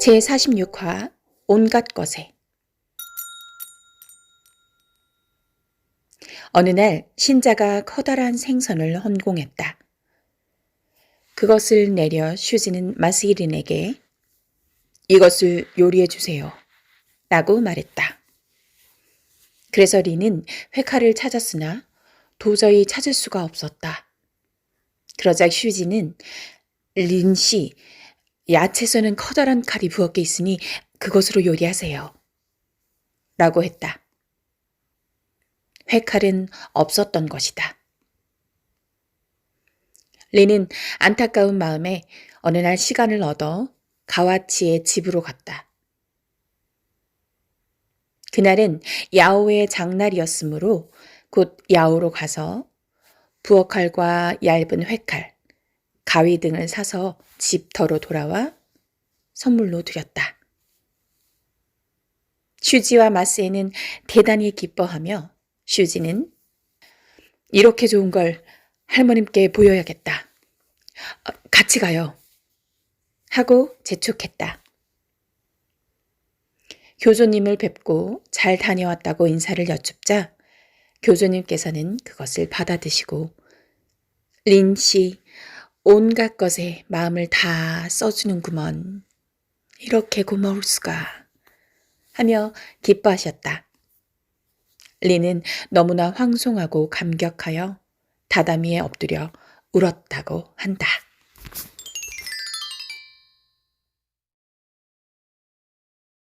제46화 온갖 것에 어느 날 신자가 커다란 생선을 헌공했다. 그것을 내려 슈지는 마스이린에게 이것을 요리해 주세요. 라고 말했다. 그래서 리는 회칼을 찾았으나 도저히 찾을 수가 없었다. 그러자 휴지는 린 씨, 야채에는 커다란 칼이 부엌에 있으니 그것으로 요리하세요. 라고 했다. 회칼은 없었던 것이다. 리는 안타까운 마음에 어느 날 시간을 얻어 가와치의 집으로 갔다. 그날은 야오의 장날이었으므로 곧 야오로 가서 부엌칼과 얇은 회칼, 가위 등을 사서 집터로 돌아와 선물로 드렸다. 슈지와 마스에는 대단히 기뻐하며 슈지는 이렇게 좋은 걸 할머님께 보여야겠다. 어, 같이 가요. 하고 재촉했다. 교조님을 뵙고 잘 다녀왔다고 인사를 여쭙자 교조님께서는 그것을 받아드시고 린 씨, 온갖 것에 마음을 다 써주는구먼. 이렇게 고마울 수가. 하며 기뻐하셨다. 리는 너무나 황송하고 감격하여 다다미에 엎드려 울었다고 한다.